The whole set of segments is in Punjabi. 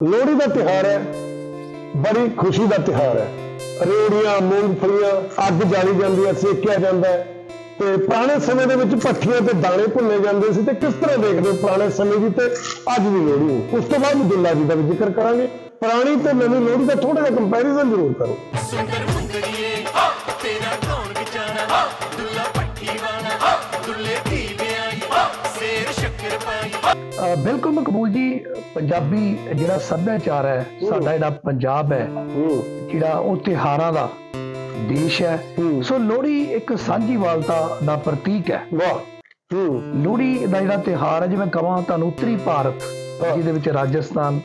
ਲੋਹੜੀ ਦਾ ਤਿਹਾਰ ਹੈ, ਬੜੀ ਖੁਸ਼ੀ ਦਾ ਤਿਹਾਰ ਹੈ। ਰੇੜੀਆਂ, ਮੂੰਗਫਲੀਆਂ ਅੱਗ ਜਾਲੀ ਜਾਂਦੀ ਹੈ ਸੇਕਿਆ ਜਾਂਦਾ ਹੈ ਤੇ ਪੁਰਾਣੇ ਸਮੇਂ ਦੇ ਵਿੱਚ ਭੱਠੀਆਂ ਤੇ ਦਾਣੇ ਭੁੰਨੇ ਜਾਂਦੇ ਸੀ ਤੇ ਕਿਸ ਤਰ੍ਹਾਂ ਦੇਖਦੇ ਹੋ ਪੁਰਾਣੇ ਸਮੇਂ ਦੀ ਤੇ ਅੱਜ ਦੀ ਲੋਹੜੀ ਨੂੰ? ਉਸ ਤੋਂ ਬਾਅਦ ਦੁੱਲਾ ਜੀ ਦਾ ਵੀ ਜ਼ਿਕਰ ਕਰਾਂਗੇ। ਪੁਰਾਣੀ ਤੇ ਨਵੀਂ ਲੋਹੜੀ ਦਾ ਥੋੜਾ ਜਿਹਾ ਕੰਪੈਰੀਜ਼ਨ ਜ਼ਰੂਰ ਕਰੋ। ਸੁੰਦਰ ਮੁੰਦਰੀਏ ਤੇਰਾ ਕੌਣ ਵਿਚਾਰਾ ਬਿਲਕੁਲ ਮਕਬੂਲ ਜੀ ਪੰਜਾਬੀ ਜਿਹੜਾ ਸੱਭਿਆਚਾਰ ਹੈ ਸਾਡਾ ਜਿਹੜਾ ਪੰਜਾਬ ਹੈ ਜਿਹੜਾ ਉਹ ਤਿਹਾਰਾਂ ਦਾ ਦੇਸ਼ ਹੈ। ਸੋ ਲੋਹੜੀ ਇੱਕ ਸਾਂਝੀਵਾਲਤਾ ਦਾ ਪ੍ਰਤੀਕ ਹੈ। ਵਾਹ। ਲੋਹੜੀ ਦਾ ਜਿਹੜਾ ਤਿਹਾਰ ਹੈ ਜਿਵੇਂ ਕਹਾਂ ਤੁਹਾਨੂੰ ਉੱਤਰੀ ਭਾਰਤ। ਜਿਹਦੇ ਵਿੱਚ ਰਾਜਸਥਾਨ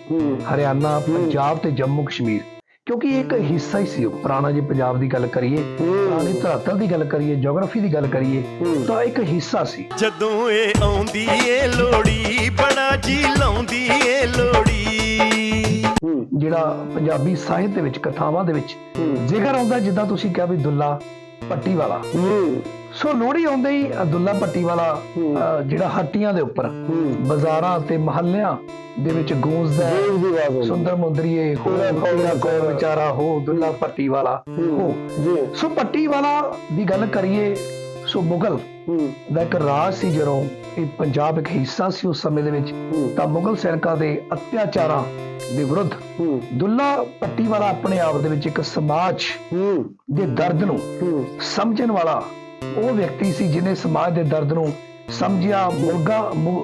ਹਰਿਆਣਾ ਪੰਜਾਬ ਤੇ ਜੰਮੂ ਕਸ਼ਮੀਰ ਕਿਉਂਕਿ ਇਹ ਇੱਕ ਹਿੱਸਾ ਹੀ ਸੀ ਉਹ। ਪੁਰਾਣਾ ਜੇ ਪੰਜਾਬ ਦੀ ਗੱਲ ਕਰੀਏ ਪੁਰਾਣੀ ਧਰਾਤਲ ਦੀ ਗੱਲ ਕਰੀਏ ਜੀਓਗ੍ਰਾਫੀ ਦੀ ਗੱਲ ਕਰੀਏ। ਤਾਂ ਇੱਕ ਹਿੱਸਾ ਸੀ। ਜਦੋਂ ਇਹ ਆਉਂਦੀ ਏ ਲੋੜੀ ਬੜਾ ਜੀ ਲਾਉਂਦੀ ਏ ਲੋੜੀ ਜਿਹੜਾ ਪੰਜਾਬੀ ਸਾਹਿਤ ਦੇ ਵਿੱਚ ਕਥਾਵਾਂ ਦੇ ਵਿੱਚ। ਜ਼ਿਕਰ ਆਉਂਦਾ ਜਿੱਦਾਂ ਤੁਸੀਂ ਕਿਹਾ ਵੀ ਦੁੱਲਾ ਪੱਟੀ ਵਾਲਾ। ਸੋ ਲੋਹੜੀ ਆਉਂਦੇ ਹੀ ਅ, ਦੁੱਲਾ ਪੱਟੀ ਵਾਲਾ ਜਿਹੜਾ ਹੱਟੀਆਂ ਦੇ ਉੱਪਰ ਬਾਜ਼ਾਰਾਂ ਤੇ ਮਹੱਲਿਆਂ ਦੇ ਵਿੱਚ ਗੂੰਜਦਾ ਹੈ। ਸੁੰਦਰ ਮੁੰਦਰੀਏ ਹੋ ਤੇਰਾ ਕੌਣ ਤੇਰਾ ਕੌਣ ਵਿਚਾਰਾ? ਹੋ ਦੁੱਲਾ ਪੱਟੀ ਵਾਲਾ ਹੋ। ਜੀ। ਸੋ ਪੱਟੀ ਵਾਲਾ ਦੀ ਗੱਲ ਕਰੀਏ ਸੋ ਮੁਗਲ ਦਾ ਇੱਕ ਰਾਜ ਸੀ ਜਦੋਂ ਇਹ ਪੰਜਾਬ ਇੱਕ ਹਿੱਸਾ ਸੀ ਉਸ ਸਮੇਂ ਦੇ ਵਿੱਚ ਤਾਂ ਮੁਗਲ ਸੈਨਿਕਾਂ ਦੇ ਅਤਿਆਚਾਰਾਂ ਦੇ ਵਿਰੁੱਧ ਦੁੱਲਾ ਪੱਟੀ ਵਾਲਾ ਆਪਣੇ ਆਪ ਦੇ ਵਿੱਚ ਇੱਕ ਸਮਾਜ ਦੇ ਦਰਦ ਨੂੰ ਸਮਝਣ ਵਾਲਾ ਉਹ ਵਿਅਕਤੀ ਸੀ ਜਿਨੇ ਸਮਾਜ ਦੇ ਦਰਦ ਨੂੰ ਸਮਝਿਆ ਮੁਰਗਾ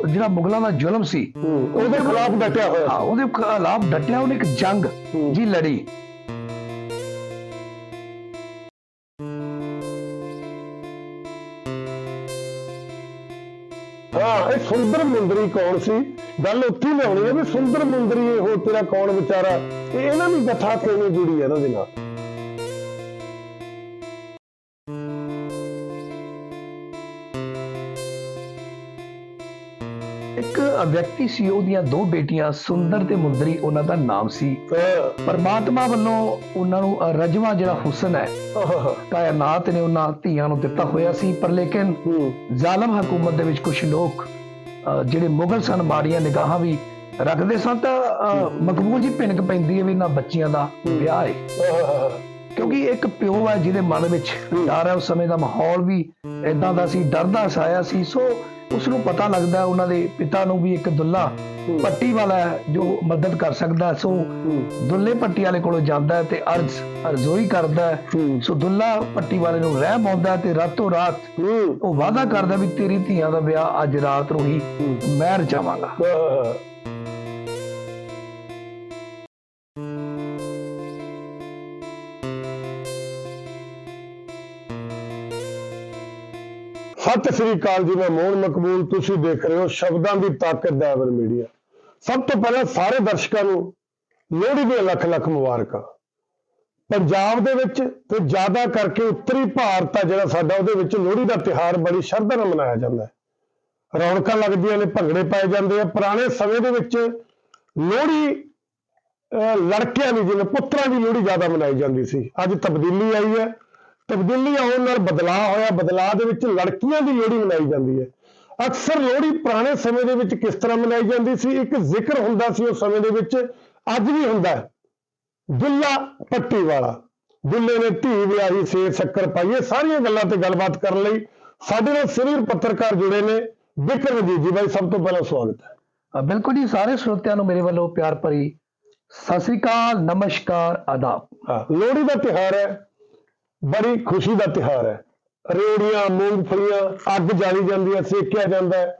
ਜਿਹੜਾ ਮੁਗਲਾਂ ਦਾ ਜ਼ੁਲਮ ਸੀ ਉਹਦੇ ਖਿਲਾਫ ਡਟਿਆ ਹੋਇਆ ਹਾਂ ਉਹਦੇ ਖਿਲਾਫ ਡਟਿਆ ਉਹਨੇ ਇੱਕ ਜੰਗ। ਜੀ ਲੜੀ। ਹਾਂ ਇਹ ਸੁੰਦਰ ਮੁੰਦਰੀ ਕੌਣ ਸੀ? ਗੱਲ ਉੱਥੇ ਲਿਆਉਣੀ ਹੈ ਵੀ ਸੁੰਦਰ ਮੁੰਦਰੀ ਉਹ ਤੇਰਾ ਕੌਣ ਵਿਚਾਰਾ? ਇਹ ਇਹਨਾਂ ਦੀ ਕਥਾ ਕਿਵੇਂ ਜੁੜੀ ਹੈ ਇਹਨਾਂ ਦੇ ਨਾਲ? ਵਿਅਕਤੀ ਸੀ ਉਹਦੀਆਂ ਦੋ ਬੇਟੀਆਂ ਸੁੰਦਰ ਤੇ ਮੁੰਦਰੀ ਉਹਨਾਂ ਦਾ ਨਾਮ ਸੀ ਪਰਮਾਤਮਾ ਵੱਲੋਂ ਉਹਨਾਂ ਨੂੰ ਰਜਵਾ ਜਿਹੜਾ ਹੁਸਨ ਹੈ ਕਾਇਨਾਤ ਨੇ ਉਹਨਾਂ ਧੀਆਂ ਨੂੰ ਦਿੱਤਾ ਹੋਇਆ ਸੀ। ਪਰ ਲੇਕਿਨ ਜ਼ਾਲਮ ਹਕੂਮਤ ਦੇ ਵਿੱਚ ਕੁਝ ਲੋਕ ਜਿਹੜੇ ਮੁਗਲ ਸਨ ਮਾੜੀਆਂ ਨਿਗਾਹਾਂ ਵੀ ਰੱਖਦੇ ਸਨ ਤਾਂ ਮਕਬੂਲ ਜੀ ਭਿਣਕ ਪੈਂਦੀ ਹੈ ਵੀ ਇਹਨਾਂ ਬੱਚੀਆਂ ਦਾ ਵਿਆਹ ਹੈ ਕਿਉਂਕਿ ਇੱਕ ਪਿਓ ਹੈ ਜਿਹਦੇ ਮਨ ਵਿੱਚ ਡਰ ਹੈ ਉਸ ਸਮੇਂ ਦਾ ਮਾਹੌਲ ਵੀ ਇਦਾਂ ਦਾ ਸੀ ਡਰਦਾ ਸਾਇਆ ਸੀ। ਸੋ ਉਸ ਨੂੰ ਪਤਾ ਲੱਗਦਾ ਉਹਨਾਂ ਦੇ ਪਿਤਾ ਨੂੰ ਵੀ ਇੱਕ ਦੁੱਲਾ ਪੱਟੀ ਵਾਲਾ ਜੋ ਮਦਦ ਕਰ ਸਕਦਾ। ਸੋ ਦੁੱਲੇ ਪੱਟੀ ਵਾਲੇ ਕੋਲੋਂ ਜਾਂਦਾ ਤੇ ਅਰਜ਼ ਅਰਜ਼ੋਈ ਕਰਦਾ ਸੋ ਦੁੱਲਾ ਪੱਟੀ ਵਾਲੇ ਨੂੰ ਰਹਿਮ ਆਉਂਦਾ ਹੈ ਤੇ ਰਾਤੋਂ ਰਾਤ ਉਹ ਵਾਅਦਾ ਕਰਦਾ ਵੀ ਤੇਰੀ ਧੀਆਂ ਦਾ ਵਿਆਹ ਅੱਜ ਰਾਤ ਨੂੰ ਹੀ ਮੈਂ ਰਚਾਵਾਂਗਾ। ਸਤਿ ਸ੍ਰੀ ਅਕਾਲ ਜੀ ਮੈਂ ਮੋਹਨ ਮਕਬੂਲ। ਤੁਸੀਂ ਦੇਖ ਰਹੇ ਹੋ ਸ਼ਬਦਾਂ ਦੀ ਤਾਕਤ ਡਾਇਵਰ ਮੀਡੀਆ। ਸਭ ਤੋਂ ਪਹਿਲਾਂ ਸਾਰੇ ਦਰਸ਼ਕਾਂ ਨੂੰ ਲੋਹੜੀ ਦੀਆਂ ਲੱਖ ਲੱਖ ਮੁਬਾਰਕਾਂ। ਪੰਜਾਬ ਦੇ ਵਿੱਚ ਤੇ ਜ਼ਿਆਦਾ ਕਰਕੇ ਉੱਤਰੀ ਭਾਰਤ ਆ ਜਿਹੜਾ ਸਾਡਾ ਉਹਦੇ ਵਿੱਚ ਲੋਹੜੀ ਦਾ ਤਿਹਾਰ ਬੜੀ ਸ਼ਰਧਾ ਨਾਲ ਮਨਾਇਆ ਜਾਂਦਾ ਹੈ। ਰੌਣਕਾਂ ਲੱਗਦੀਆਂ ਨੇ ਭੰਗੜੇ ਪਾਏ ਜਾਂਦੇ ਆ। ਪੁਰਾਣੇ ਸਮੇਂ ਦੇ ਵਿੱਚ ਲੋਹੜੀ ਅਹ, ਲੜਕਿਆਂ ਦੀ ਜਿਵੇਂ ਪੁੱਤਰਾਂ ਦੀ ਲੋਹੜੀ ਜ਼ਿਆਦਾ ਮਨਾਈ ਜਾਂਦੀ ਸੀ। ਅੱਜ ਤਬਦੀਲੀ ਆਈ ਹੈ। ਤਬਦੀਲੀ ਆਉਣ ਨਾਲ ਬਦਲਾਅ ਹੋਇਆ। ਬਦਲਾਅ ਦੇ ਵਿੱਚ ਲੜਕੀਆਂ ਦੀ ਲੋਹੜੀ ਮਨਾਈ ਜਾਂਦੀ ਹੈ। ਅਕਸਰ ਲੋਹੜੀ ਪੁਰਾਣੇ ਸਮੇਂ ਦੇ ਵਿੱਚ ਕਿਸ ਤਰ੍ਹਾਂ ਮਨਾਈ ਜਾਂਦੀ ਸੀ? ਇੱਕ ਜ਼ਿਕਰ ਹੁੰਦਾ ਸੀ ਉਸ ਸਮੇਂ ਦੇ ਵਿੱਚ ਅੱਜ ਵੀ ਹੁੰਦਾ ਹੈ। ਦੁੱਲਾ ਪੱਟੀ ਵਾਲਾ। ਦੁੱਲੇ ਨੇ ਧੀ ਵਿਆਹੀ ਸੇ ਸ਼ੱਕਰ ਪਾਈ ਇਹ ਸਾਰੀਆਂ ਗੱਲਾਂ ਤੇ ਗੱਲਬਾਤ ਕਰਨ ਲਈ ਸਾਡੇ ਨਾਲ ਸੀਨੀਅਰ ਪੱਤਰਕਾਰ ਜੁੜੇ ਨੇ ਵਿਕਰਮ ਜੀ ਜੀ। ਬਾਈ ਸਭ ਤੋਂ ਪਹਿਲਾਂ ਸਵਾਗਤ ਹੈ। ਬਿਲਕੁਲ ਜੀ ਸਾਰੇ ਸਰੋਤਿਆਂ ਨੂੰ ਮੇਰੇ ਵੱਲੋਂ ਪਿਆਰ ਭਰੀ ਸਤਿ ਸ੍ਰੀ ਅਕਾਲ ਨਮਸਕਾਰ ਆਦਾਬ। ਲੋਹੜੀ ਦਾ ਤਿਹਾਰ ਹੈ। ਬੜੀ ਖੁਸ਼ੀ ਦਾ ਤਿਹਾਰ ਹੈ। ਰੇੜੀਆਂ ਮੂੰਗਫਲੀਆਂ ਅੱਗ ਜਾਲੀ ਜਾਂਦੀ ਹੈ ਸੇਕਿਆ ਜਾਂਦਾ ਹੈ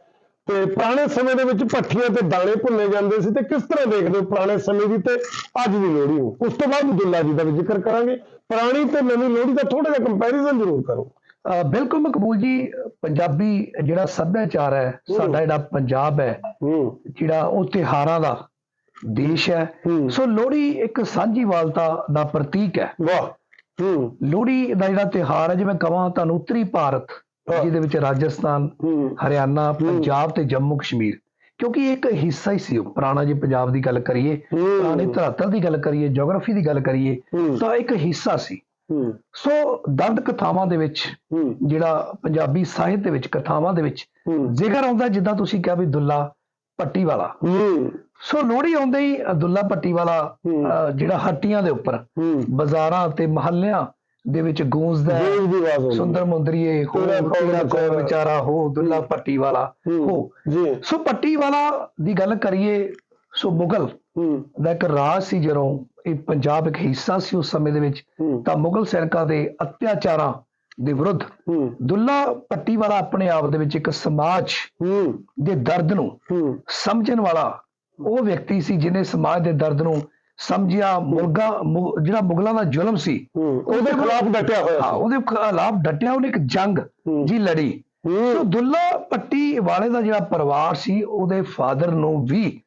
ਤੇ ਪੁਰਾਣੇ ਸਮੇਂ ਦੇ ਵਿੱਚ ਭੱਠੀਆਂ ਤੇ ਦਾਣੇ ਭੁੰਨੇ ਜਾਂਦੇ ਸੀ ਤੇ ਕਿਸ ਤਰ੍ਹਾਂ ਦੇਖਦੇ ਹੋ ਪੁਰਾਣੇ ਸਮੇਂ ਦੀ ਤੇ ਅੱਜ ਦੀ ਲੋਹੜੀ ਨੂੰ? ਉਸ ਤੋਂ ਬਾਅਦ ਦੁੱਲਾ ਜੀ ਦਾ ਵੀ ਜ਼ਿਕਰ ਕਰਾਂਗੇ। ਪੁਰਾਣੀ ਤੇ ਨਵੀਂ ਲੋਹੜੀ ਦਾ ਥੋੜਾ ਜਿਹਾ ਕੰਪੈਰੀਜ਼ਨ ਜ਼ਰੂਰ ਕਰੋ। ਬਿਲਕੁਲ ਮਕਬੂਲ ਜੀ ਪੰਜਾਬੀ ਜਿਹੜਾ ਸੱਭਿਆਚਾਰ ਹੈ ਸਾਡਾ ਜਿਹੜਾ ਪੰਜਾਬ ਹੈ ਜਿਹੜਾ ਉਹ ਤਿਹਾਰਾਂ ਦਾ ਦੇਸ਼ ਹੈ। ਸੋ ਲੋਹੜੀ ਇੱਕ ਸਾਂਝੀਵਾਲਤਾ ਦਾ ਪ੍ਰਤੀਕ ਹੈ। ਵਾਹ। ਲੋਹੜੀ ਦਾ ਜਿਹੜਾ ਤਿਹਾਰ ਹੈ ਜਿਵੇਂ ਕਹਾਂ ਤੁਹਾਨੂੰ ਉੱਤਰੀ ਭਾਰਤ। ਜਿਹਦੇ ਵਿੱਚ ਰਾਜਸਥਾਨ ਹਰਿਆਣਾ ਪੰਜਾਬ ਤੇ ਜੰਮੂ ਕਸ਼ਮੀਰ। ਕਿਉਂਕਿ ਇੱਕ ਹਿੱਸਾ ਹੀ ਸੀ ਉਹ। ਪੁਰਾਣਾ ਜੇ ਪੰਜਾਬ ਦੀ ਗੱਲ ਕਰੀਏ। ਪੁਰਾਣੀ ਧਰਾਤਲ ਦੀ ਗੱਲ ਕਰੀਏ ਜੀਓਗ੍ਰਾਫੀ ਦੀ ਗੱਲ ਕਰੀਏ। ਤਾਂ ਇੱਕ ਹਿੱਸਾ ਸੀ। ਸੋ ਦੰਦ ਕਥਾਵਾਂ ਦੇ ਵਿੱਚ ਜਿਹੜਾ ਪੰਜਾਬੀ ਸਾਹਿਤ ਦੇ ਵਿੱਚ ਕਥਾਵਾਂ ਦੇ ਵਿੱਚ ਜ਼ਿਕਰ ਆਉਂਦਾ ਜਿੱਦਾਂ ਤੁਸੀਂ ਕਿਹਾ ਵੀ ਦੁੱਲਾ ਪੱਟੀ ਵਾਲਾ। ਸੋ ਲੋਹੜੀ ਆਉਂਦੇ ਹੀ ਅਬਦੁੱਲਾ ਪੱਟੀ ਵਾਲਾ ਜਿਹੜਾ ਹੱਟੀਆਂ ਦੇ ਉੱਪਰ ਬਾਜ਼ਾਰਾਂ ਤੇ ਮਹੱਲਿਆਂ ਦੇ ਵਿੱਚ ਗੂੰਜਦਾ ਹੈ। ਸੁੰਦਰ ਮੁੰਦਰੀਏ ਹੋ ਤੇਰਾ ਕੌਣ ਵਿਚਾਰਾ? ਹੋ ਦੁੱਲਾ ਪੱਟੀ ਵਾਲਾ ਹੂੰ, ਸੋ ਪੱਟੀ ਵਾਲਾ ਦੀ ਗੱਲ ਕਰੀਏ ਸੋ ਮੁਗਲ ਦਾ ਇੱਕ ਰਾਜ ਸੀ ਜਦੋਂ ਇਹ ਪੰਜਾਬ ਇੱਕ ਹਿੱਸਾ ਸੀ ਉਸ ਸਮੇਂ ਦੇ ਵਿੱਚ ਤਾਂ ਮੁਗਲ ਸੈਨਿਕਾਂ ਦੇ ਅਤਿਆਚਾਰਾਂ ਦੇ ਵਿਰੁੱਧ ਦੁੱਲਾ ਪੱਟੀ ਵਾਲਾ ਆਪਣੇ ਆਪ ਦੇ ਵਿੱਚ ਇੱਕ ਸਮਾਜ ਦੇ ਦਰਦ ਨੂੰ ਸਮਝਣ ਵਾਲਾ ਉਹ ਵਿਅਕਤੀ ਸੀ ਜਿਨੇ ਸਮਾਜ ਦੇ ਦਰਦ ਨੂੰ ਸਮਝਿਆ ਮੁਲਗਾ ਮੁ- ਜਿਹੜਾ ਮੁਗਲਾਂ ਦਾ ਜ਼ੁਲਮ ਸੀ ਉਹਦੇ ਖਿਲਾਫ ਡਟਿਆ ਹੋਇਆ ਹਾਂ ਸੀ। ਉਹਦੇ ਖਿਲਾਫ ਡਟਿਆ ਉਹਨੇ ਇੱਕ ਜੰਗ। ਜੀ ਲੜੀ। ਸੋ ਦੁੱਲਾ ਪੱਟੀ ਵਾਲੇ ਦਾ ਜਿਹੜਾ ਪਰਿਵਾਰ ਸੀ ਉਹਦੇ ਫਾਦਰ ਨੂੰ ਵੀ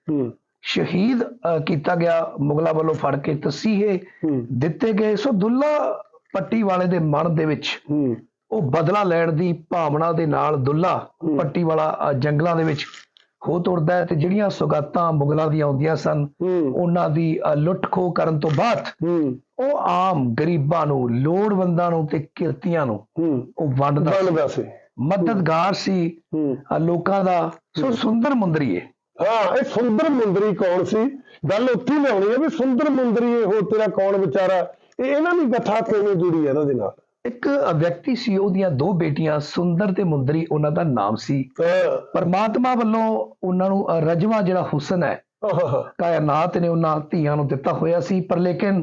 ਸ਼ਹੀਦ ਕੀਤਾ ਗਿਆ ਮੁਗਲਾਂ ਵੱਲੋਂ ਫੜ ਕੇ ਤਸੀਹੇ ਦਿੱਤੇ ਗਏ। ਸੋ ਦੁੱਲਾ ਪੱਟੀ ਵਾਲੇ ਦੇ ਮਨ ਦੇ ਵਿੱਚ ਉਹ ਬਦਲਾ ਲੈਣ ਦੀ ਭਾਵਨਾ ਦੇ ਨਾਲ ਦੁੱਲਾ। ਪੱਟੀ ਵਾਲਾ ਜੰਗਲਾਂ ਦੇ ਵਿੱਚ ਹੋ ਤੁਰਦਾ ਹੈ ਤੇ ਜਿਹੜੀਆਂ ਸੁਗਾਤਾਂ ਮੁਗਲਾਂ ਦੀਆਂ ਆਉਂਦੀਆਂ ਸਨ ਹੂੰ। ਉਹਨਾਂ ਦੀ ਲੁੱਟ ਖੋਹ ਕਰਨ ਤੋਂ ਬਾਅਦ ਹੂੰ। ਉਹ ਆਮ ਗਰੀਬਾਂ ਨੂੰ ਲੋੜਵੰਦਾਂ ਨੂੰ ਤੇ ਕਿਰਤੀਆਂ ਨੂੰ ਹੂੰ। ਉਹ ਵੰਡਦਾ ਸੀ। ਮਦਦਗਾਰ ਸੀ। ਹੂੰ। ਲੋਕਾਂ ਦਾ ਸੋ ਸੁੰਦਰ ਮੁੰਦਰੀਏ ਹਾਂ ਇਹ ਸੁੰਦਰ ਮੁੰਦਰੀ ਕੌਣ ਸੀ? ਗੱਲ ਉੱਥੇ ਹੀ ਲਿਆਉਣੀ ਹੈ ਵੀ ਸੁੰਦਰ ਮੁੰਦਰੀ ਇਹ ਹੋ ਤੇਰਾ ਕੌਣ ਵਿਚਾਰਾ? ਇਹ ਇਹਨਾਂ ਦੀ ਕਥਾ ਕਿਵੇਂ ਜੁੜੀ ਹੈ ਇਹਨਾਂ ਦੇ ਨਾਲ? ਇੱਕ ਵਿਅਕਤੀ ਸੀ ਉਹਦੀਆਂ ਦੋ ਬੇਟੀਆਂ ਸੁੰਦਰ ਤੇ ਮੁੰਦਰੀ ਉਹਨਾਂ ਦਾ ਨਾਮ ਸੀ ਪਰਮਾਤਮਾ ਵੱਲੋਂ ਉਹਨਾਂ ਨੂੰ ਰਜਵਾ ਜਿਹੜਾ ਹੁਸਨ ਹੈ ਕਾਇਨਾਤ ਨੇ ਉਹਨਾਂ ਧੀਆਂ ਨੂੰ ਦਿੱਤਾ ਹੋਇਆ ਸੀ ਪਰ ਲੇਕਿਨ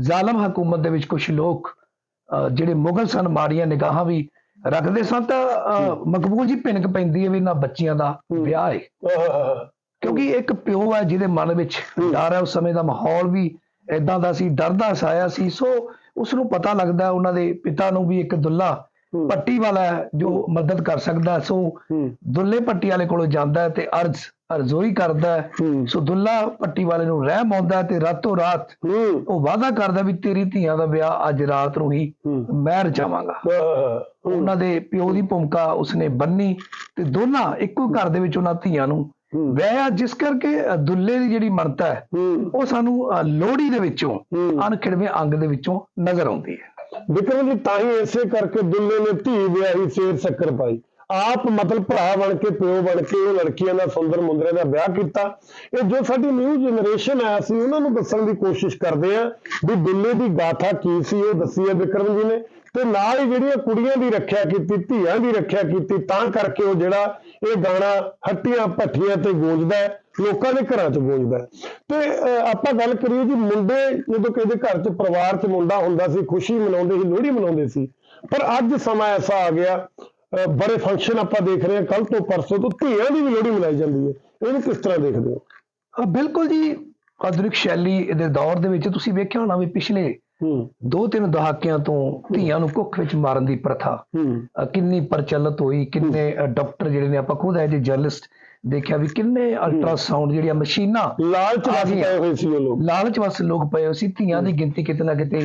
ਜ਼ਾਲਮ ਹਕੂਮਤ ਦੇ ਵਿੱਚ ਕੁਝ ਲੋਕ ਜਿਹੜੇ ਮੁਗਲ ਸਨ ਮਾੜੀਆਂ ਨਿਗਾਹਾਂ ਵੀ ਰੱਖਦੇ ਸਨ ਤਾਂ ਮਕਬੂਲ ਜੀ ਭਿਣਕ ਪੈਂਦੀ ਹੈ ਵੀ ਇਹਨਾਂ ਬੱਚੀਆਂ ਦਾ ਵਿਆਹ ਹੈ ਕਿਉਂਕਿ ਇੱਕ ਪਿਓ ਹੈ ਜਿਹਦੇ ਮਨ ਵਿੱਚ ਡਰ ਹੈ ਉਸ ਸਮੇਂ ਦਾ ਮਾਹੌਲ ਵੀ ਇਦਾਂ ਦਾ ਸੀ ਡਰਦਾ ਸਾਇਆ ਸੀ ਸੋ ਉਸ ਨੂੰ ਪਤਾ ਲੱਗਦਾ ਉਹਨਾਂ ਦੇ ਪਿਤਾ ਨੂੰ ਵੀ ਇੱਕ ਦੁੱਲਾ। ਪੱਟੀ ਵਾਲਾ ਜੋ ਮਦਦ ਕਰ ਸਕਦਾ। ਸੋ ਦੁੱਲੇ ਪੱਟੀ ਵਾਲੇ ਕੋਲੋਂ ਜਾਂਦਾ ਤੇ ਅਰਜ਼ ਅਰਜ਼ੋਈ ਕਰਦਾ ਸੋ ਦੁੱਲਾ ਪੱਟੀ ਵਾਲੇ ਨੂੰ ਰਹਿਮ ਆਉਂਦਾ ਤੇ ਰਾਤੋਂ ਰਾਤ ਉਹ ਵਾਅਦਾ ਕਰਦਾ ਵੀ ਤੇਰੀ ਧੀਆਂ ਦਾ ਵਿਆਹ ਅੱਜ ਰਾਤ ਨੂੰ ਹੀ ਮੈਂ ਰਚਾਵਾਂਗਾ ਉਹਨਾਂ ਦੇ ਪਿਓ ਦੀ ਭੂਮਿਕਾ ਉਸਨੇ ਬੰਨੀ ਤੇ ਦੋਨਾਂ ਇੱਕੋ ਘਰ ਦੇ ਵਿੱਚ ਉਹਨਾਂ ਧੀਆਂ ਨੂੰ ਹੂੰ। ਵਿਆਹਿਆ ਜਿਸ ਕਰਕੇ ਦੁੱਲੇ ਦੀ ਜਿਹੜੀ ਮਰਤਾ ਹੈ ਉਹ ਸਾਨੂੰ ਲੋਹੜੀ ਦੇ ਵਿੱਚੋਂ। ਅਣਖਿੜਵੇਂ ਅੰਗ ਦੇ ਵਿੱਚੋਂ ਨਜ਼ਰ ਆਉਂਦੀ ਹੈ। ਵਿਕਰਮ ਜੀ ਤਾਂ ਹੀ ਇਸੇ ਕਰਕੇ ਦੁੱਲੇ ਨੇ ਧੀ ਵਿਆਹੀ ਸ਼ੇਰ ਸ਼ੱਕਰ ਪਾਈ। ਆਪ ਮਤਲਬ ਭਰਾ ਬਣ ਕੇ ਪਿਓ ਬਣ ਕੇ ਉਹ ਲੜਕੀਆਂ ਦਾ ਸੁੰਦਰ ਮੁੰਦਰੇ ਦਾ ਵਿਆਹ ਕੀਤਾ। ਇਹ ਜੋ ਸਾਡੀ ਨਿਊ ਜਨਰੇਸ਼ਨ ਹੈ ਅਸੀਂ ਉਹਨਾਂ ਨੂੰ ਦੱਸਣ ਦੀ ਕੋਸ਼ਿਸ਼ ਕਰਦੇ ਆ ਵੀ ਦੁੱਲੇ ਦੀ ਗਾਥਾ ਕੀ ਸੀ ਉਹ ਦੱਸੀ ਹੈ ਵਿਕਰਮ ਜੀ ਨੇ। ਤੇ ਨਾਲ ਹੀ ਜਿਹੜੀਆਂ ਕੁੜੀਆਂ ਦੀ ਰੱਖਿਆ ਕੀਤੀ ਧੀਆਂ ਦੀ ਰੱਖਿਆ ਕੀਤੀ ਤਾਂ ਕਰਕੇ ਉਹ ਜਿਹੜਾ ਇਹ ਗਾਣਾ ਹੱਟੀਆਂ ਭੱਠੀਆਂ ਤੇ ਗੂੰਜਦਾ ਹੈ ਲੋਕਾਂ ਦੇ ਘਰਾਂ 'ਚ ਗੂੰਜਦਾ ਹੈ। ਤੇ ਅਹ, ਆਪਾਂ ਗੱਲ ਕਰੀਏ ਜੀ ਮੁੰਡੇ ਜਦੋਂ ਕਿਸੇ ਦੇ ਘਰ 'ਚ ਪਰਿਵਾਰ 'ਚ ਮੁੰਡਾ ਹੁੰਦਾ ਸੀ ਖੁਸ਼ੀ ਮਨਾਉਂਦੇ ਸੀ ਲੋਹੜੀ ਮਨਾਉਂਦੇ ਸੀ ਪਰ ਅੱਜ ਸਮਾਂ ਐਸਾ ਆ ਗਿਆ ਅਹ, ਬੜੇ ਫੰਕਸ਼ਨ ਆਪਾਂ ਦੇਖ ਰਹੇ ਹਾਂ ਕੱਲ ਤੋਂ ਪਰਸੋਂ ਤੋਂ ਧੀਆਂ ਦੀ ਵੀ ਲੋਹੜੀ ਮਨਾਈ ਜਾਂਦੀ ਹੈ। ਇਹਨੂੰ ਕਿਸ ਤਰ੍ਹਾਂ ਦੇਖਦੇ ਹੋ? ਬਿਲਕੁਲ ਜੀ। ਆਧੁਨਿਕ ਸ਼ੈਲੀ ਦੇ ਦੌਰ ਦੇ ਵਿੱਚ ਤੁਸੀਂ ਵੇਖਿਆ ਹੋਣਾ ਵੀ ਪਿਛਲੇ ਦੋ ਤਿੰਨ ਦਹਾਕਿਆਂ ਤੋਂ ਧੀਆਂ ਨੂੰ ਕੁੱਖ ਵਿੱਚ ਮਾਰਨ ਦੀ ਪ੍ਰਥਾ। ਕਿੰਨੀ ਪ੍ਰਚਲਿਤ ਹੋਈ ਕਿੰਨੇ ਡਾਕਟਰ ਜਿਹੜੇ ਨੇ ਆਪਾਂ ਖੁਦ ਐਜ ਜਰਨਲਿਸਟ ਦੇਖਿਆ ਵੀ ਕਿੰਨੇ ਅਲਟਰਾਸਾਊਂਡ ਜਿਹੜੀਆਂ ਮਸ਼ੀਨਾਂ ਲਾਲਚ ਵਸ। ਪਏ ਹੋਏ ਸੀ ਉਹ ਲੋਕ। ਲਾਲਚ ਵਸ ਲੋਕ ਪਏ ਹੋਏ ਸੀ ਧੀਆਂ ਦੀ ਗਿਣਤੀ ਕਿਤੇ ਨਾ ਕਿਤੇ।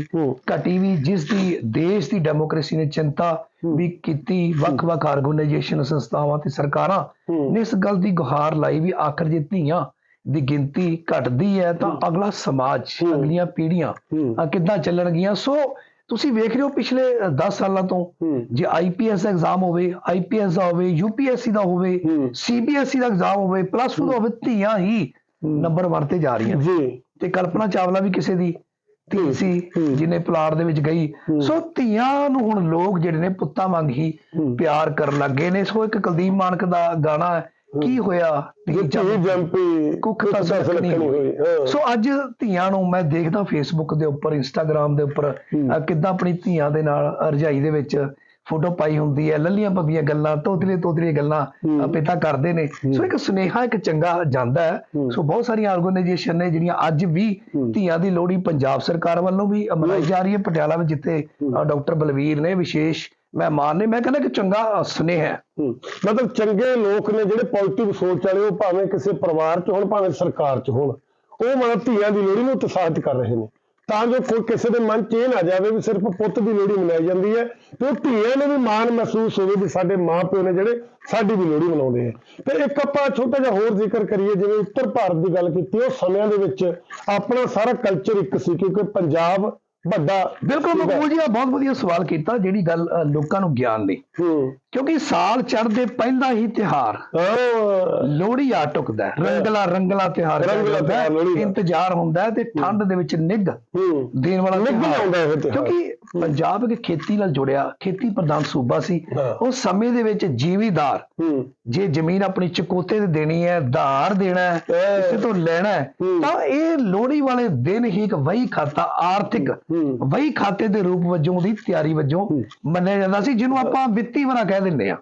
ਘਟੀ ਵੀ ਜਿਸ ਦੀ ਦੇਸ਼ ਦੀ ਡੈਮੋਕ੍ਰੇਸੀ ਨੇ ਚਿੰਤਾ ਵੀ ਕੀਤੀ ਵੱਖ-ਵੱਖ ਆਰਗੇਨਾਈਜੇਸ਼ਨ ਸੰਸਥਾਵਾਂ ਤੇ ਸਰਕਾਰਾਂ। ਨੇ ਇਸ ਗੱਲ ਦੀ ਗੁਹਾਰ ਲਾਈ ਵੀ ਆਖਰ ਜੇ ਧੀਆਂ ਦੀ ਗਿਣਤੀ ਘਟਦੀ ਹੈ ਤਾਂ ਅਗਲਾ ਸਮਾਜ। ਅਗਲੀਆਂ ਪੀੜ੍ਹੀਆਂ ਕਿੱਦਾਂ ਚੱਲਣਗੀਆਂ ਸੋ ਤੁਸੀਂ ਵੇਖ ਰਹੇ ਹੋ ਪਿਛਲੇ 10 ਸਾਲਾਂ ਤੋਂ। ਜੇ ਆਈਪੀਐਸ ਐਗਜ਼ਾਮ ਹੋਵੇ ਆਈਪੀਐਸ ਦਾ ਹੋਵੇ ਯੂਪੀਐਸਸੀ ਦਾ ਹੋਵੇ। ਸੀਬੀਐਸਈ ਦਾ ਐਗਜ਼ਾਮ ਹੋਵੇ ਪਲੱਸ 2 ਦਾ ਹੋਵੇ ਧੀਆਂ ਹੀ ਨੰਬਰ 1 ਤੇ ਜਾ ਰਹੀਆਂ ਜੀ ਤੇ ਕਲਪਨਾ ਚਾਵਲਾ ਵੀ ਕਿਸੇ ਦੀ ਧੀ ਸੀ। ਜਿਹਨੇ ਪਲਾਟ ਦੇ ਵਿੱਚ ਗਈ। ਸੋ ਧੀਆਂ ਨੂੰ ਹੁਣ ਲੋਕ ਜਿਹੜੇ ਨੇ ਪੁੱਤਾਂ ਵਾਂਗ ਹੀ ਹੂੰ। ਪਿਆਰ ਕਰਨ ਲੱਗੇ ਨੇ ਸੋ ਇੱਕ ਕੁਲਦੀਪ ਮਾਨਕ ਦਾ ਗਾਣਾ ਹੈ ਕੀ ਹੋਇਆ? ਜੰਮ ਜੰਪੀ ਕੁੱਖ ਤਾਂ ਸਲਕਣੀ ਹੋਈ ਹਾਂ। ਸੋ ਅੱਜ ਧੀਆਂ ਨੂੰ ਮੈਂ ਦੇਖਦਾ ਫੇਸਬੁੱਕ ਦੇ ਉੱਪਰ ਇੰਸਟਾਗ੍ਰam ਦੇ ਉੱਪਰ ਕਿੱਦਾਂ ਆਪਣੀ ਧੀਆਂ ਦੇ ਨਾਲ ਰਜਾਈ ਦੇ ਵਿੱਚ ਫੋਟੋ ਪਾਈ ਹੁੰਦੀ ਹੈ ਲੱਲੀਆਂ ਪੱਬੀਆਂ ਗੱਲਾਂ ਤੋਤਲੀਆਂ ਤੋਤਲੀਆਂ ਗੱਲਾਂ ਪਿਤਾ ਕਰਦੇ ਨੇ। ਸੋ ਇੱਕ ਸੁਨੇਹਾ ਇੱਕ ਚੰਗਾ ਜਾਂਦਾ ਹੈ। ਸੋ ਬਹੁਤ ਸਾਰੀਆਂ ਆਰਗੇਨਾਈਜੇਸ਼ਨ ਨੇ ਜਿਹੜੀਆਂ ਅੱਜ ਵੀ। ਧੀਆਂ ਦੀ ਲੋਹੜੀ ਪੰਜਾਬ ਸਰਕਾਰ ਵੱਲੋਂ ਵੀ ਮਨਾਈ ਜਾ ਰਹੀ ਹੈ। ਪਟਿਆਲਾ ਵਿੱਚ ਜਿੱਥੇ ਡਾਕਟਰ ਬਲਵੀਰ ਨੇ ਵਿਸ਼ੇਸ਼ ਮਹਿਮਾਨ ਨੇ ਮੈਂ ਕਹਿੰਦਾ ਕਿ ਚੰਗਾ ਸੁਨੇਹਾ ਹੈ। ਮਤਲਬ ਚੰਗੇ ਲੋਕ ਨੇ ਜਿਹੜੇ ਪੋਜ਼ਿਟਿਵ ਸੋਚ ਵਾਲੇ, ਉਹ ਭਾਵੇਂ ਕਿਸੇ ਪਰਿਵਾਰ 'ਚ ਹੋਣ, ਭਾਵੇਂ ਸਰਕਾਰ 'ਚ ਹੋਣ, ਉਹ ਮਤਲਬ ਧੀਆਂ ਦੀ ਲੋਹੜੀ ਨੂੰ ਉਤਸ਼ਾਹਿਤ ਕਰ ਰਹੇ ਨੇ। ਤਾਂ ਜੋ ਕੋਈ ਕਿਸੇ ਦੇ ਮਨ 'ਚ ਇਹ ਨਾ ਜਾਵੇ ਵੀ ਸਿਰਫ ਪੁੱਤ ਦੀ ਲੋਹੜੀ ਮਨਾਈ ਜਾਂਦੀ ਹੈ, ਤੇ ਉਹ ਧੀਆਂ ਨੂੰ ਵੀ ਮਾਣ ਮਹਿਸੂਸ ਹੋਵੇ ਵੀ ਸਾਡੇ ਮਾਪਿਓ ਨੇ ਜਿਹੜੇ ਸਾਡੀ ਵੀ ਲੋਹੜੀ ਮਨਾਉਂਦੇ ਆ। ਤੇ ਇੱਕ ਆਪਾਂ ਛੋਟਾ ਜਿਹਾ ਹੋਰ ਜ਼ਿਕਰ ਕਰੀਏ, ਜਿਵੇਂ ਉੱਤਰ ਭਾਰਤ ਦੀ ਗੱਲ ਕੀਤੀ, ਉਹ ਸਮਿਆਂ ਦੇ ਵਿੱਚ ਆਪਣਾ ਸਾਰਾ ਕਲਚਰ ਇੱਕ ਸੀ, ਕਿਉਂਕਿ ਪੰਜਾਬ ਵੱਡਾ ਬਿਲਕੁਲ। ਮਕਬੂਲ ਜੀ ਆ ਬਹੁਤ ਵਧੀਆ ਸਵਾਲ ਕੀਤਾ ਜਿਹੜੀ ਗੱਲ ਲੋਕਾਂ ਨੂੰ ਗਿਆਨ ਨਹੀਂ ਹੂੰ ਕਿਉਂਕਿ ਸਾਲ ਚੜ੍ਹਦੇ ਪਹਿਲਾ ਹੀ ਤਿਹਾਰ ਲੋਹੜੀ ਆ ਟੁਕਦਾ। ਰੰਗਲਾ ਰੰਗਲਾ ਤਿਹਾਰ। ਇੰਤਜ਼ਾਰ ਹੁੰਦਾ ਤੇ ਠੰਡ ਦੇ ਵਿੱਚ ਨਿੱਘ ਹੂੰ ਦੇਣ ਵਾਲਾ ਨਿੱਘ। ਆਉਂਦਾ ਇਹ। ਕਿਉਂਕਿ ਪੰਜਾਬ ਇੱਕ ਖੇਤੀ ਨਾਲ ਜੁੜਿਆ ਖੇਤੀ ਪ੍ਰਧਾਨ ਸੂਬਾ ਸੀ। ਉਸ ਸਮੇਂ ਦੇ ਵਿੱਚ ਜ਼ਿਮੀਦਾਰ ਹੂੰ ਜੇ ਜ਼ਮੀਨ ਆਪਣੀ ਚਕੋਤੇ ਤੇ ਦੇਣੀ ਹੈ ਧਾਰ ਦੇਣਾ ਹੈ। ਕਿਸੇ ਤੋਂ ਲੈਣਾ ਹੈ। ਤਾਂ ਇਹ ਲੋਹੜੀ ਵਾਲੇ ਦਿਨ ਹੀ ਇੱਕ ਵਹੀ ਖਾਤਾ ਆਰਥਿਕ। ਵਹੀ ਖਾਤੇ ਦੇ ਰੂਪ ਵਜੋਂ ਦੀ ਤਿਆਰੀ ਵਜੋਂ ਮੰਨਿਆ ਜਾਂਦਾ ਸੀ ਜਿਹਨੂੰ ਆਪਾਂ ਵਿੱਤੀ ਵਰਾ ਕਹਿ ਦਿੰਦੇ ਆ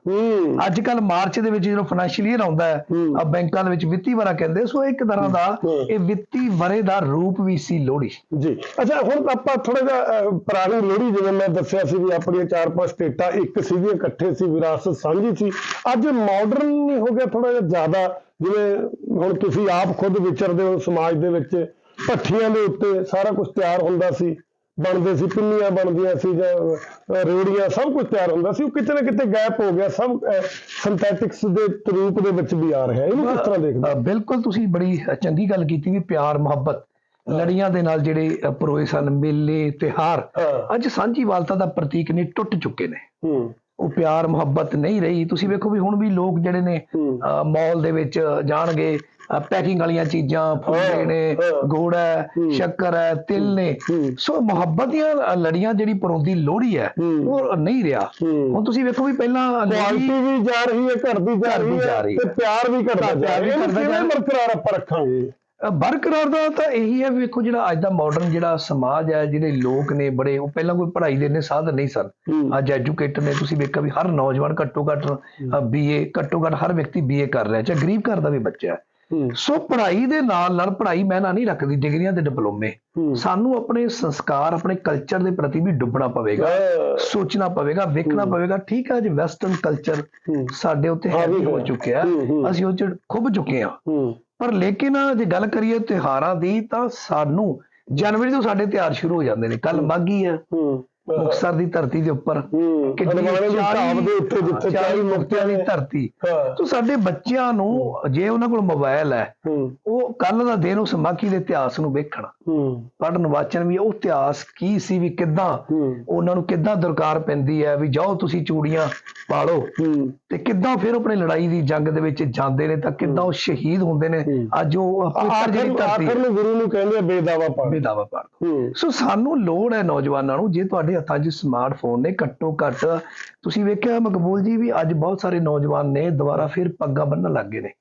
ਅੱਜ ਕੱਲ ਮਾਰਚ ਦੇ ਵਿੱਚ ਜਦੋਂ ਫਾਈਨੈਂਸ਼ੀਅਲ ਈਅਰ ਆਉਂਦਾ ਹੈ। ਆ ਬੈਂਕਾਂ ਦੇ ਵਿੱਚ ਵਿੱਤੀ ਵਰਾ ਕਹਿੰਦੇ ਸੋ ਇੱਕ ਤਰ੍ਹਾਂ ਦਾ। ਇਹ ਵਿੱਤੀ ਵਰੇ ਦਾ ਰੂਪ ਵੀ ਸੀ ਲੋਹੜੀ। ਜੀ। ਅੱਛਾ ਹੁਣ ਆਪਾਂ ਥੋੜਾ ਜਿਹਾ ਪੁਰਾਣੀ ਲੋਹੜੀ ਜਿਵੇਂ ਮੈਂ ਦੱਸਿਆ ਸੀ ਵੀ ਆਪਣੀਆਂ ਚਾਰ ਪੰਜ ਸਟੇਟਾਂ ਇੱਕ ਸੀਗੀਆਂ ਇਕੱਠੇ ਸੀ ਵਿਰਾਸਤ ਸਾਂਝੀ ਸੀ। ਅੱਜ ਮਾਡਰਨ ਨਹੀਂ ਹੋ ਗਿਆ ਥੋੜਾ ਜਿਹਾ ਜ਼ਿਆਦਾ ਜਿਵੇਂ ਹੁਣ ਤੁਸੀਂ ਆਪ ਖੁਦ ਵਿਚਰਦੇ ਹੋ ਸਮਾਜ ਦੇ ਵਿੱਚ ਭੱਠੀਆਂ ਦੇ ਉੱਤੇ ਸਾਰਾ ਕੁਝ ਤਿਆਰ ਹੁੰਦਾ ਸੀ। ਬਣਦੇ ਸੀ ਪਿੰਨੀਆਂ ਬਣਦੀਆਂ ਸੀ ਜਾਂ ਰੇੜੀਆਂ ਸਭ ਕੁਝ ਤਿਆਰ ਹੁੰਦਾ ਸੀ। ਉਹ ਕਿਤੇ ਨਾ ਕਿਤੇ ਗੈਪ ਹੋ ਗਿਆ ਸਭ ਸਿੰਥੈਟਿਕਸ ਦੇ ਰੂਪ ਦੇ ਵਿੱਚ ਵੀ ਆ ਰਿਹਾ। ਇਹਨੂੰ ਕਿਸ ਤਰ੍ਹਾਂ ਦੇਖਦੇ ਬਿਲਕੁਲ ਤੁਸੀਂ ਬੜੀ ਚੰਗੀ ਗੱਲ ਕੀਤੀ ਵੀ ਪਿਆਰ ਮੁਹੱਬਤ ਲੜੀਆਂ ਦੇ ਨਾਲ ਜਿਹੜੇ ਪਰੋਏ ਸਨ ਮੇਲੇ ਤਿਹਾਰ ਹਾਂ। ਅੱਜ ਸਾਂਝੀਵਾਲਤਾ ਦਾ ਪ੍ਰਤੀਕ ਨੇ ਟੁੱਟ ਚੁੱਕੇ ਨੇ। ਹੂੰ। ਉਹ ਪਿਆਰ ਮੁਹੱਬਤ ਨਹੀਂ ਰਹੀ ਤੁਸੀਂ ਵੇਖੋ ਵੀ ਹੁਣ ਵੀ ਲੋਕ ਜਿਹੜੇ ਨੇ। ਮਾਲ ਦੇ ਵਿੱਚ ਜਾਣਗੇ ਪੈਕਿੰਗ ਵਾਲੀਆਂ ਚੀਜ਼ਾਂ ਫੁੱਲੇ ਨੇ। ਗੁੜ ਹੈ। ਸ਼ੱਕਰ ਹੈ ਤਿਲ ਨੇ। ਸੋ ਮੁਹੱਬਤ ਦੀਆਂ ਲੜੀਆਂ ਜਿਹੜੀ ਪਰੋਂਦੀ ਲੋਹੜੀ ਹੈ। ਉਹ ਨਹੀਂ ਰਿਹਾ। ਹੁਣ ਤੁਸੀਂ ਵੇਖੋ ਵੀ ਪਹਿਲਾਂ ਕੁਆਲਿਟੀ ਵੀ ਜਾ ਰਹੀ ਹੈ ਘਟਦੀ ਜਾ ਘਟਦੀ ਰਹੀ ਜਾ ਹੈ ਤੇ। ਪਿਆਰ ਵੀ ਘਟਦਾ ਜਾ ਰਿਹਾ ਜਾ ਕਿਵੇਂ। ਬਰਕਰਾਰ ਆਪਾਂ ਰੱਖਾਂਗੇ ਬਰਕਰਾਰ ਦਾ ਤਾਂ ਇਹੀ ਹੈ ਵੇਖੋ ਜਿਹੜਾ ਅੱਜ ਦਾ ਮਾਡਰਨ ਜਿਹੜਾ ਸਮਾਜ ਹੈ ਜਿਹੜੇ ਲੋਕ ਨੇ ਬੜੇ ਉਹ ਪਹਿਲਾਂ ਕੋਈ ਪੜ੍ਹਾਈ ਦੇ ਇੰਨੇ ਸਾਧਨ ਨਹੀਂ ਸਨ। ਅੱਜ ਐਜੂਕੇਟਡ ਨੇ ਤੁਸੀਂ ਵੇਖਿਆ ਵੀ ਹਰ ਨੌਜਵਾਨ ਘੱਟੋ ਘੱਟ ਬੀਏ ਘੱਟੋ ਘੱਟ ਹਰ ਵਿਅਕਤੀ ਬੀਏ ਕਰ ਰਿਹਾ ਚਾਹੇ ਗਰੀਬ ਘਰ ਦਾ ਵੀ ਬੱਚਾ ਹੈ ਸੋ ਪੜ੍ਹਾਈ ਦੇ ਨਾਲ ਨਾਲ ਪੜ੍ਹਾਈ ਮੈਂ ਨਾ ਨਹੀਂ ਰੱਖਦੀ ਡਿਗਰੀਆਂ ਤੇ ਡਿਪਲੋਮੇ। ਸਾਨੂੰ ਆਪਣੇ ਸੰਸਕਾਰ ਆਪਣੇ ਕਲਚਰ ਦੇ ਪ੍ਰਤੀ ਵੀ ਡੁੱਬਣਾ ਪਵੇਗਾ। ਸੋਚਣਾ ਪਵੇਗਾ ਵੇਖਣਾ ਪਵੇਗਾ ਠੀਕ ਹੈ ਅੱਜ ਵੈਸਟਰਨ ਕਲਚਰ। ਸਾਡੇ ਉੱਤੇ ਹਾਵੀ ਹੋ। ਚੁੱਕਿਆ। ਅਸੀਂ ਉਹ ਚ ਖੁੱਭ ਚੁੱਕੇ ਹੂੰ ਪਰ ਲੇਕਿਨ ਜੇ ਗੱਲ ਕਰੀਏ ਤਿਉਹਾਰਾਂ ਦੀ ਤਾਂ ਸਾਨੂੰ ਜਨਵਰੀ ਤੋਂ ਸਾਡੇ ਤਿਉਹਾਰ ਸ਼ੁਰੂ ਹੋ ਜਾਂਦੇ ਨੇ। ਕੱਲ ਮਾਘੀ ਹੂੰ। ਮੁਕਤਸਰ ਦੀ ਧਰਤੀ ਦੇ ਉੱਪਰ ਕਿੰਨੀ ਢਾਬ ਦੇ ਉੱਤੇ ਜਿੱਥੇ 40 40 ਮੁਕਤਿਆਂ ਦੀ ਧਰਤੀ। ਤੋ ਸਾਡੇ ਬੱਚਿਆਂ ਨੂੰ ਜੇ ਉਹਨਾਂ ਕੋਲ ਮੋਬਾਈਲ ਹੈ ਉਹ ਕੱਲ ਦਾ ਦਿਨ ਉਸ ਮਾਘੀ ਦੇ ਇਤਿਹਾਸ ਨੂੰ ਵੇਖਣ। ਪੜਨ ਵਾਚਨ ਵੀ ਉਹ ਇਤਿਹਾਸ ਕੀ ਸੀ ਵੀ ਕਿੱਦਾਂ ਉਹਨਾਂ ਨੂੰ ਕਿੱਦਾਂ ਦਰਕਾਰ ਪੈਂਦੀ ਹੈ ਵੀ ਜਾਓ ਤੁਸੀਂ ਚੂੜੀਆਂ ਪਾਲੋ। ਤੇ ਕਿੱਦਾਂ ਫਿਰ ਆਪਣੇ ਲੜਾਈ ਦੀ ਜੰਗ ਦੇ ਵਿੱਚ ਜਾਂਦੇ ਨੇ ਤਾਂ ਕਿੱਦਾਂ ਉਹ ਸ਼ਹੀਦ ਹੁੰਦੇ ਨੇ। ਅੱਜ ਉਹ ਪਵਿੱਤਰ ਜਿਹੜੀ ਧਰਤੀ ਆਖਰ ਨੂੰ ਗੁਰੂ ਨੂੰ ਕਹਿੰਦੇ ਆ ਬੇਦਾਵਾ ਪਾ ਬੇਦਾਵਾ ਪਾੜ ਸੋ ਸਾਨੂੰ ਲੋੜ ਹੈ ਨੌਜਵਾਨਾਂ ਨੂੰ ਜੇ ਤੁਹਾਡੇ ਹੱਥਾਂ 'ਚ ਸਮਾਰਟਫੋਨ ਨੇ ਘੱਟੋ ਘੱਟ ਤੁਸੀਂ ਵੇਖਿਆ ਮਕਬੂਲ ਜੀ ਵੀ ਅੱਜ ਬਹੁਤ ਸਾਰੇ ਨੌਜਵਾਨ ਨੇ ਦੁਬਾਰਾ ਫਿਰ ਪੱਗਾਂ ਬੰਨਣ ਲੱਗ ਗਏ ਨੇ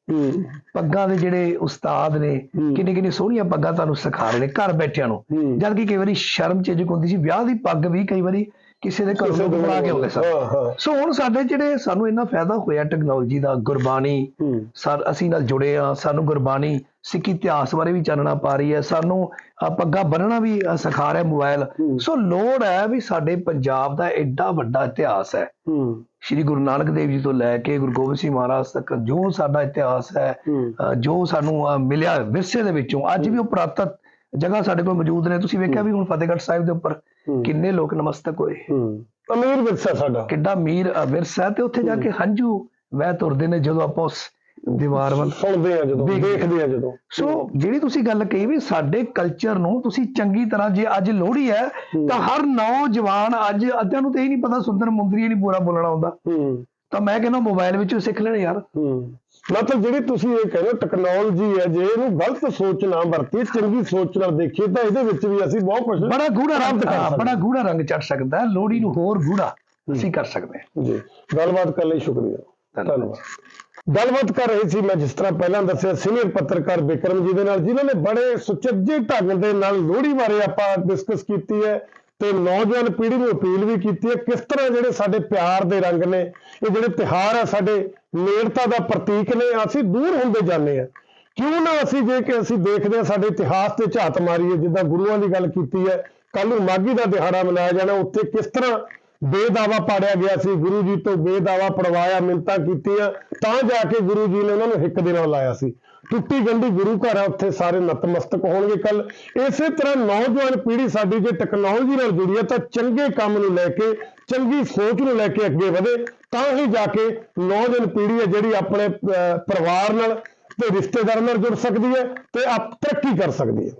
ਪੱਗਾਂ ਦੇ ਜਿਹੜੇ ਉਸਤਾਦ ਨੇ। ਕਿੰਨੇ ਕਿੰਨੇ ਸੋਹਣੀਆਂ ਪੱਗਾਂ ਤੁਹਾਨੂੰ ਸਿਖਾ ਰਹੇ ਨੇ ਘਰ ਬੈਠਿਆਂ ਨੂੰ। ਜਦ ਕਿ ਕਈ ਵਾਰੀ ਸ਼ਰਮ ਚੇਜ ਹੁੰਦੀ ਸੀ ਵਿਆਹ ਦੀ ਪੱਗ ਵੀ ਕਈ ਵਾਰੀ ਕਿਸੇ ਦੇ ਘਰੋਂ ਬਣਾ ਕੇ ਆਉਂਦੇ ਸਨ। ਸੋ ਹੁਣ ਸਾਡੇ ਜਿਹੜੇ ਸਾਨੂੰ ਇੰਨਾ ਫਾਇਦਾ ਹੋਇਆ ਟੈਕਨੋਲੋਜੀ ਦਾ ਗੁਰਬਾਣੀ ਸਰ ਅਸੀਂ ਨਾਲ ਜੁੜੇ ਆ ਸਾਨੂੰ ਗੁਰਬਾਣੀ ਸਿੱਖੀ ਇਤਿਹਾਸ ਬਾਰੇ ਵੀ ਚਾਨਣਾ ਪਾ ਰਹੀ ਹੈ ਸਾਨੂੰ ਪੱਗਾਂ ਬੰਨਣਾ ਵੀ ਸਿਖਾ ਰਿਹਾ ਮੋਬਾਈਲ। ਸੋ ਲੋੜ ਹੈ ਵੀ ਸਾਡੇ ਪੰਜਾਬ ਦਾ ਐਡਾ ਵੱਡਾ ਇਤਿਹਾਸ ਹੈ। ਸ਼੍ਰੀ ਗੁਰੂ ਨਾਨਕ ਦੇਵ ਜੀ ਤੋਂ ਲੈ ਕੇ ਗੁਰੂ ਗੋਬਿੰਦ ਸਿੰਘ ਮਹਾਰਾਜ ਤੱਕ ਜੋ ਸਾਡਾ ਇਤਿਹਾਸ ਹੈ ਜੋ ਸਾਨੂੰ ਮਿਲਿਆ ਵਿਰਸੇ ਦੇ ਵਿੱਚੋਂ ਅੱਜ ਵੀ ਉਹ ਪ੍ਰਾਤਤ ਜਗ੍ਹਾ ਸਾਡੇ ਕੋਲ ਮੌਜੂਦ ਨੇ। ਤੁਸੀਂ ਵੇਖਿਆ ਵੀ ਹੁਣ ਫਤਿਹਗੜ੍ਹ ਸਾਹਿਬ ਦੇ ਉੱਪਰ। ਕਿੰਨੇ ਲੋਕ ਨਮਸਤਕ ਹੋਏ? ਅਮੀਰ ਵਿਰਸਾ ਸਾਡਾ। ਕਿੱਡਾ ਅਮੀਰ ਵਿਰਸਾ ਤੇ ਉੱਥੇ ਜਾ ਕੇ ਹੰਝੂ ਵਹਿ ਤੁਰਦੇ ਨੇ ਜਦੋਂ ਆਪਾਂ ਉਸ ਦੀਵਾਰ ਵੱਲ ਸੁਣਦੇ ਆ ਜਦੋਂ ਦੇਖਦੇ ਆ। ਜਦੋਂ। ਸੋ ਜਿਹੜੀ ਤੁਸੀਂ ਗੱਲ ਕਹੀ ਵੀ ਸਾਡੇ ਕਲਚਰ ਨੂੰ ਤੁਸੀਂ ਚੰਗੀ ਤਰ੍ਹਾਂ ਜੇ ਅੱਜ ਲੋਹੜੀ ਹੈ ਤਾਂ ਹਰ ਨੌਜਵਾਨ ਅੱਜ ਅੱਧਿਆਂ ਨੂੰ ਤੇ ਇਹ ਨਹੀਂ ਪਤਾ ਸੁੰਦਰ ਮੁੰਦਰੀ ਨਹੀਂ ਪੂਰਾ ਬੋਲਣਾ ਆਉਂਦਾ। ਤਾਂ ਮੈਂ ਕਹਿੰਦਾ ਮੋਬਾਈਲ ਵਿੱਚੋਂ ਸਿੱਖ ਲੈਣ ਯਾਰ। ਮਤਲਬ ਜਿਹੜੀ ਤੁਸੀਂ ਇਹ ਕਹਿੰਦੇ ਹੋ ਟੈਕਨੋਲੋਜੀ ਹੈ ਜੇ ਇਹਨੂੰ ਗਲਤ ਸੋਚ ਨਾ ਵਰਤੀਏ ਚੰਗੀ ਸੋਚ ਨਾਲ ਦੇਖੀਏ ਤਾਂ ਇਹਦੇ ਵਿੱਚ ਵੀ ਅਸੀਂ ਬਹੁਤ ਕੁਝ ਬੜਾ ਗੂੜਾ ਰੰਗ ਬੜਾ ਗੂੜਾ ਰੰਗ ਚੜ ਸਕਦਾ ਹੈ ਲੋਹੜੀ ਨੂੰ ਹੋਰ ਗੂੜਾ ਅਸੀਂ ਕਰ ਸਕਦੇ ਹਾਂ। ਜੀ ਗੱਲਬਾਤ ਕਰਨ ਲਈ ਸ਼ੁਕਰੀਆ। ਧੰਨਵਾਦ। ਗੱਲਬਾਤ ਕਰ ਰਹੀ ਸੀ ਮੈਂ ਜਿਸ ਤਰ੍ਹਾਂ ਪਹਿਲਾਂ ਦੱਸਿਆ ਸੀਨੀਅਰ ਪੱਤਰਕਾਰ ਵਿਕਰਮ ਜੀ ਦੇ ਨਾਲ ਜਿਨ੍ਹਾਂ ਨੇ ਬੜੇ ਸੁਚੱਜੇ ਢੰਗ ਦੇ ਨਾਲ ਲੋਹੜੀ ਬਾਰੇ ਆਪਾਂ ਡਿਸਕਸ ਕੀਤੀ ਹੈ। ਤੇ ਨੌਜਵਾਨ ਪੀੜ੍ਹੀ ਨੂੰ ਅਪੀਲ ਵੀ ਕੀਤੀ ਹੈ, ਕਿਸ ਤਰ੍ਹਾਂ ਜਿਹੜੇ ਸਾਡੇ ਪਿਆਰ ਦੇ ਰੰਗ ਨੇ, ਇਹ ਜਿਹੜੇ ਤਿਹਾਰ ਆ ਸਾਡੇ ਨੇੜਤਾ ਦਾ ਪ੍ਰਤੀਕ ਨੇ, ਅਸੀਂ ਦੂਰ ਹੁੰਦੇ ਜਾਂਦੇ ਆ ਕਿਉਂ ਨਾ ਅਸੀਂ ਜੇ ਕਿ ਅਸੀਂ ਦੇਖਦੇ ਹਾਂ ਸਾਡੇ ਇਤਿਹਾਸ ਤੇ ਝਾਤ ਮਾਰੀਏ, ਜਿੱਦਾਂ ਗੁਰੂਆਂ ਦੀ ਗੱਲ ਕੀਤੀ ਹੈ ਕੱਲ ਨੂੰ ਮਾਘੀ ਦਾ ਦਿਹਾੜਾ ਮਨਾਇਆ ਜਾਣਾ, ਉੱਥੇ ਕਿਸ ਤਰ੍ਹਾਂ ਬੇਦਾਵਾ ਪਾੜਿਆ ਗਿਆ ਸੀ, ਗੁਰੂ ਜੀ ਤੋਂ ਬੇਦਾਵਾ ਪੜਵਾਇਆ ਮਿੰਤਾਂ ਕੀਤੀਆਂ, ਤਾਂ ਜਾ ਕੇ ਗੁਰੂ ਜੀ ਨੇ ਉਹਨਾਂ ਨੂੰ ਹਿੱਕ ਦੇ ਨਾਲ ਲਾਇਆ ਸੀ। ਟੁੱਟੀ ਗੰਢੀ ਗੁਰੂ ਘਰ ਆ ਉੱਥੇ ਸਾਰੇ ਨਤਮਸਤਕ ਹੋਣਗੇ ਕੱਲ ਇਸੇ ਤਰ੍ਹਾਂ ਨੌਜਵਾਨ ਪੀੜ੍ਹੀ ਸਾਡੀ ਜੇ ਟੈਕਨੋਲੋਜੀ ਨਾਲ ਜੁੜੀ ਹੈ ਤਾਂ ਚੰਗੇ ਕੰਮ ਨੂੰ ਲੈ ਕੇ ਚੰਗੀ ਸੋਚ ਨੂੰ ਲੈ ਕੇ ਅੱਗੇ ਵਧੇ ਤਾਂ ਹੀ ਜਾ ਕੇ ਨੌਜਵਾਨ ਪੀੜ੍ਹੀ ਹੈ ਜਿਹੜੀ ਆਪਣੇ ਅਹ, ਪਰਿਵਾਰ ਨਾਲ ਤੇ ਰਿਸ਼ਤੇਦਾਰਾਂ ਨਾਲ ਜੁੜ ਸਕਦੀ ਹੈ ਤੇ ਆਪ ਤਰੱਕੀ ਕਰ ਸਕਦੀ ਹੈ।